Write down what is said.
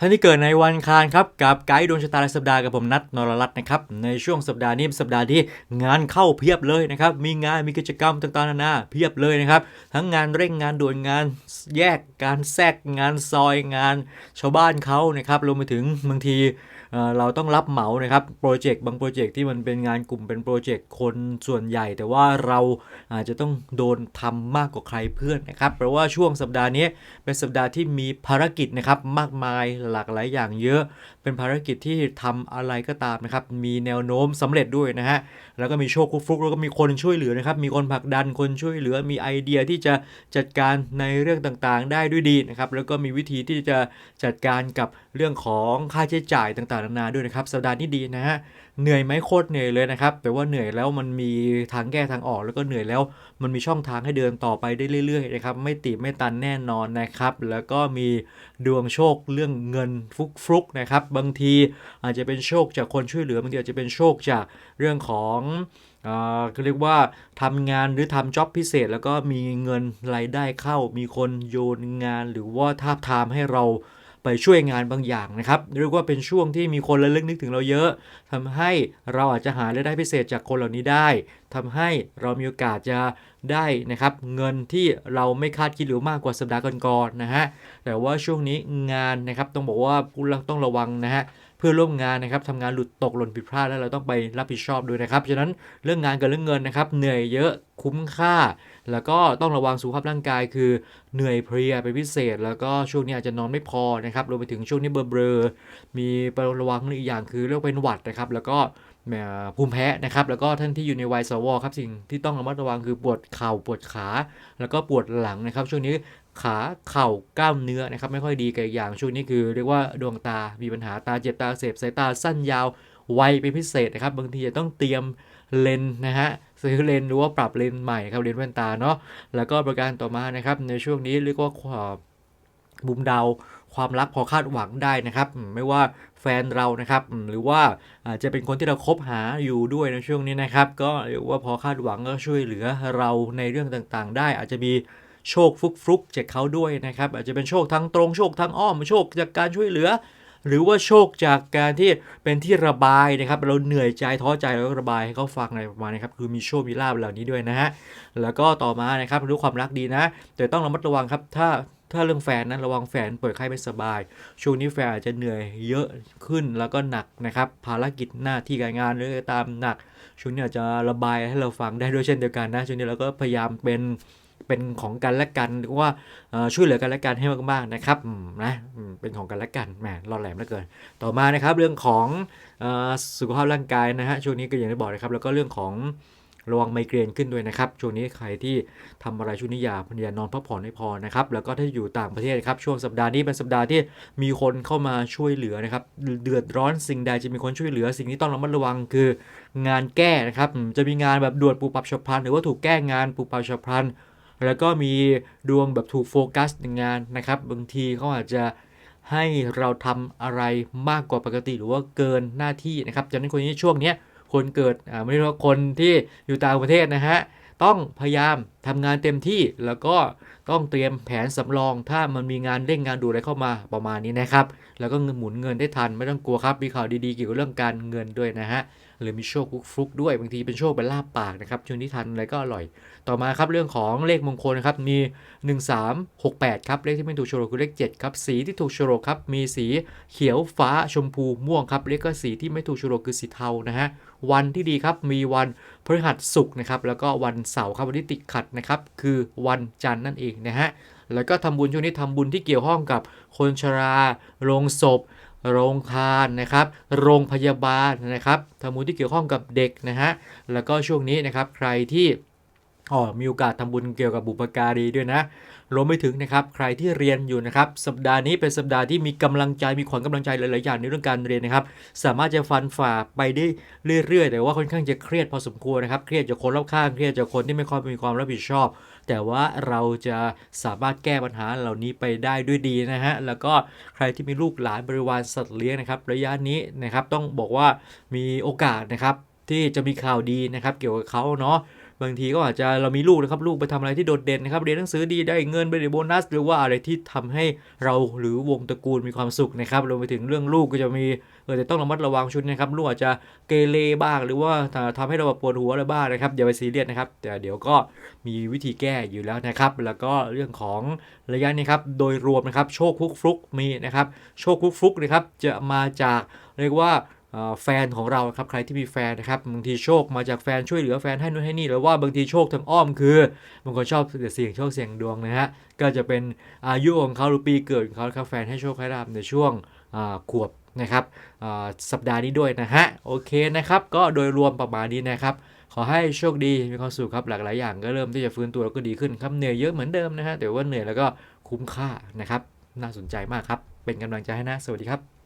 ท่านที่เกิดในวันคารครับกับไกด์ดวงชะตารายสัปดาห์กับผมนัทนรรัตน์นะครับในช่วงสัปดาห์นี้เป็นสัปดาห์ที่งานเข้าเพียบเลยนะครับมีงานมีกิจกรรมต่างๆนานาเพียบเลยนะครับทั้งงานเร่งงานด่วนงานแยกการแทรกงานซอยงานชาวบ้านเขานะครับรวมไปถึงบางที เราต้องรับเหมานะครับโปรเจกต์บางโปรเจกต์ที่มันเป็นงานกลุ่มเป็นโปรเจกต์คนส่วนใหญ่ แต่ว่าเราอาจจะต้องโดนทำมากกว่าใครเพื่อนนะครับเพราะว่าช่วงสัปดาห์นี้เป็นสัปดาห์ที่มีภารกิจนะครับมากมายหลากหลายอย่างเยอะ เป็นภารกิจที่ทำอะไรก็ตามนะครับมีแนวโน้มสำเร็จด้วยนะฮะแล้วก็มีโชคฟุกแล้วก็มีคนช่วยเหลือนะครับมีคนผลักดันคนช่วยเหลือมีไอเดียที่จะจัดการในเรื่องต่างๆ ได้ด้วยดีนะครับแล้วก็มีวิธีที่จะจัดการกับเรื่องของค่าใช้จ่ายต่างๆนานาด้วยนะครับ สัปดาห์นี้ดีนะฮะ เหนื่อยไหมโคตรเหนื่อยเลยนะครับแต่ว่าเหนื่อยแล้วมันมีทางแก้ทางออกแล้วก็เหนื่อยแล้วมันมีช่องทางให้เดินต่อไปได้เรื่อยๆนะครับ ไม่ติดไม่ตันแน่นอนนะครับ แล้วก็มีดวงโชคเรื่องเงินฟุกๆนะครับ บางทีอาจจะเป็นโชคจากคนช่วยเหลือบางทีอาจจะเป็นโชคจากเรื่องของเอ่อเขาเรียกว่าทำงานหรือทำจ็อบพิเศษ แล้วก็มีเงินรายได้เข้า มีคนโยนงานหรือว่าทาบทามให้เรา ไปช่วยงานบางอย่างนะครับเรียกว่าเป็นช่วงที่มีคนระลึกนึกถึงเราเยอะทำให้เราอาจจะหารายได้พิเศษจากคนเหล่านี้ได้ทำให้เรามีโอกาสจะได้นะครับเงินที่เราไม่คาดคิดหรือมากกว่าสัปดาห์ก่อนๆนะฮะแต่ว่าช่วงนี้งานนะครับต้องบอกว่าผู้รักต้องระวังนะฮะเพื่อร่วมงานนะครับทำงานหลุดตกหล่นผิดพลาดแล้วเราต้องไปรับผิดชอบด้วยนะครับฉะนั้นเรื่องงานกับเรื่องเงินนะครับเหนื่อยเยอะ คุ้มค่า แล้วก็ต้องระวังสุขภาพร่างกาย คือเหนื่อยเพลียเป็นพิเศษ แล้วก็ช่วงนี้อาจจะนอนไม่พอนะครับรวมไปถึงช่วงนี้เบลอๆมีระวังอีกอย่างคือเรื่องเป็นหวัดนะครับ แล้วก็แหมภูมิแพ้นะครับ แล้วก็ท่านที่อยู่ในวัยสวครับสิ่งที่ต้องระมัดระวังคือปวดเข่าปวดขา แล้วก็ปวดหลังนะครับ ช่วงนี้ขาเข่ากล้ามเนื้อนะครับไม่ค่อยดีกับอีกอย่างช่วงนี้คือ เรียกว่าดวงตามีปัญหาตาเจ็บตาเสพสายตาสั้นยาวไวเป็นพิเศษนะครับ บางทีจะต้องเตรียม เลนนะฮะซื้อเลนหรือว่าปรับเลนใหม่ครับเลนแว่นตาเนาะแล้วก็ประการต่อมานะครับในช่วงนี้เรียกว่าความบุมดาวความรักพอคาดหวังได้นะครับ ไม่ว่าแฟนเรานะครับ หรือว่าอาจจะเป็นคนที่เราคบหาอยู่ด้วยในช่วงนี้นะครับ ก็เรียกว่าพอคาดหวังก็ช่วยเหลือเราในเรื่องต่างๆ ได้ อาจจะมีโชคฟุกฟุกๆจากเขาด้วยนะครับ อาจจะเป็นโชคทั้งตรงโชคทั้งอ้อมโชคจากการช่วยเหลือ หรือว่าโชคจากการที่เป็นที่ระบายนะครับเราเหนื่อยใจท้อใจแล้วระบายให้เขาฟังอะไรประมาณนี้ครับคือมีโชคมีลาภเหล่านี้ด้วยนะฮะแล้วก็ต่อมานะครับรู้ความรักดีนะ แต่ต้องระมัดระวังครับถ้าถ้าเรื่องแฟนนั้นระวังแฟนเปิดไข้ไม่สบาย ช่วงนี้แฟนอาจจะเหนื่อยเยอะขึ้นแล้วก็หนักนะครับ ภารกิจหน้าที่การงานหรือะไรตามหนัก ช่วงนี้อาจจะระบายให้เราฟังได้ด้วยเช่นเดียวกันนะ ช่วงนี้เราก็พยายามเป็น เป็นของกันและกันหรือว่าช่วยเหลือกันและกันให้มากๆนะครับนะเป็นของกันและกันแหมรอแหลมเหลือเกิน ต่อมานะครับเรื่องของอสุขภาพร่างกายนะฮะช่วงนี้ก็อย่างที่บอกนะครับ แล้วก็เรื่องของระวังไมเกรนขึ้นด้วยนะครับช่วงนี้ใครที่ทำอะไรช่วงนี้อย่าอย่านอนพักผ่อนให้พอนะครับแล้วก็ถ้าอยู่ต่างประเทศครับช่วงสัปดาห์นี้เป็นสัปดาห์ที่มีคนเข้ามาช่วยเหลือนะครับเดือดร้อนสิ่งใดจะมีคนช่วยเหลือ สิ่งที่ต้องระมัดระวังคืองานแก้นะครับจะมีงานแบบด่วนปุบปับฉับพลันหรือว่าถูกแก้งานปุบปับฉับพลัน แล้วก็มีดวงแบบถูกโฟกัสในงานนะครับ บางทีเขาอาจจะให้เราทำอะไรมากกว่าปกติหรือว่าเกินหน้าที่นะครับจากนั้นคนนี้ช่วงเนี้ยคนเกิดอ่าไม่ใช่ว่าคนที่อยู่ต่างประเทศนะฮะ ต้องพยายามทำงานเต็มที่แล้วก็ต้องเตรียมแผนสำรอง ถ้ามันมีงานเร่งงานด่วนอะไรเข้ามาประมาณนี้นะครับ แล้วก็หมุนเงินได้ทันไม่ต้องกลัวครับ มีข่าวดีๆเกี่ยวกับเรื่องการเงินด้วยนะฮะหรือมีโชคฟลุกด้วยบางทีเป็นโชคเป็นลาบปากนะครับช่วงที่ทันอะไรก็อร่อย ต่อมาครับเรื่องของเลขมงคลนะครับมี 1368 ครับเลขที่ไม่ถูกโฉลกคือเลข7ครับสีที่ถูกโฉลกครับมีสีเขียวฟ้าชมพูม่วงครับเลขก็สีที่ไม่ถูกโฉลกคือสีเทานะฮะ วันที่ดีครับ มีวันพฤหัสศุกร์นะครับ แล้วก็วันเสาร์ครับวันที่ติดขัดนะครับ คือวันจันทร์นั่นเองนะฮะ แล้วก็ทำบุญช่วงนี้ทำบุญที่เกี่ยวข้องกับคนชรา โรงศพ โรงทานนะครับ โรงพยาบาลนะครับทำบุญที่เกี่ยวข้องกับเด็กนะฮะ แล้วก็ช่วงนี้นะครับ ใครที่ อ๋อมีโอกาสทำบุญเกี่ยวกับบุปการีด้วยนะรวมไปถึงนะครับใครที่เรียนอยู่นะครับสัปดาห์นี้เป็นสัปดาห์ที่มีกำลังใจมีขวัญกำลังใจหลาย ๆ อย่างในเรื่องการเรียนนะครับ สามารถจะฟันฝ่าไปได้เรื่อย ๆ แต่ว่าค่อนข้างจะเครียดพอสมควรนะครับ เครียดจากคนรอบข้างเครียดจากคนที่ไม่ค่อยมีความรับผิดชอบ แต่ว่าเราจะสามารถแก้ปัญหาเหล่านี้ไปได้ด้วยดีนะฮะแล้วก็ใครที่มีลูกหลานบริวารสัตว์เลี้ยงนะครับระยะนี้นะครับต้องบอกว่ามีโอกาสนะครับที่จะมีข่าวดีนะครับเกี่ยวกับเขาเนาะ บางทีก็อาจจะเรามีลูกนะครับลูกไปทำอะไรที่โดดเด่นนะครับเรียนหนังสือดีได้เงินไปได้โบนัส หรือว่าอะไรที่ทำให้เราหรือวงตระกูลมีความสุขนะครับรวมไปถึงเรื่องลูกก็จะมีเออแต่ต้องระมัดระวังชุดนะครับลูกอาจจะเกเรบ้างหรือว่าทำให้เราปวดหัวอะไรบ้างนะครับอย่าไปซีเรียสนะครับ แต่เดี๋ยวก็มีวิธีแก้อยู่แล้วนะครับ แล้วก็เรื่องของระยะนี้ครับโดยรวมนะครับโชคฟุกฟลุกมีนะครับโชคฟุกฟลุกนะครับจะมาจากเรียกว่า แฟนของเราครับใครที่มีแฟนนะครับบางทีโชคมาจากแฟนช่วยเหลือแฟนให้นู่นให้นี่หรือว่าบางทีโชคทางอ้อมคือบางคนชอบเสี่ยงโชคเสี่ยงดวงนะฮะก็จะเป็นอายุของเขาหรือปีเกิดของเขาครับแฟนให้โชคให้ลาบในช่วงขวบนะครับสัปดาห์นี้ด้วยนะฮะโอเคนะครับก็โดยรวมประมาณนี้นะครับขอให้โชคดีมีความสุขครับหลากหลายอย่างก็เริ่มที่จะฟื้นตัวแล้วก็ดีขึ้นครับเหนื่อยเยอะเหมือนเดิมนะฮะแต่ว่าเหนื่อยแล้วก็คุ้มค่านะครับน่าสนใจมากครับเป็นกำลังใจให้นะสวัสดีครับ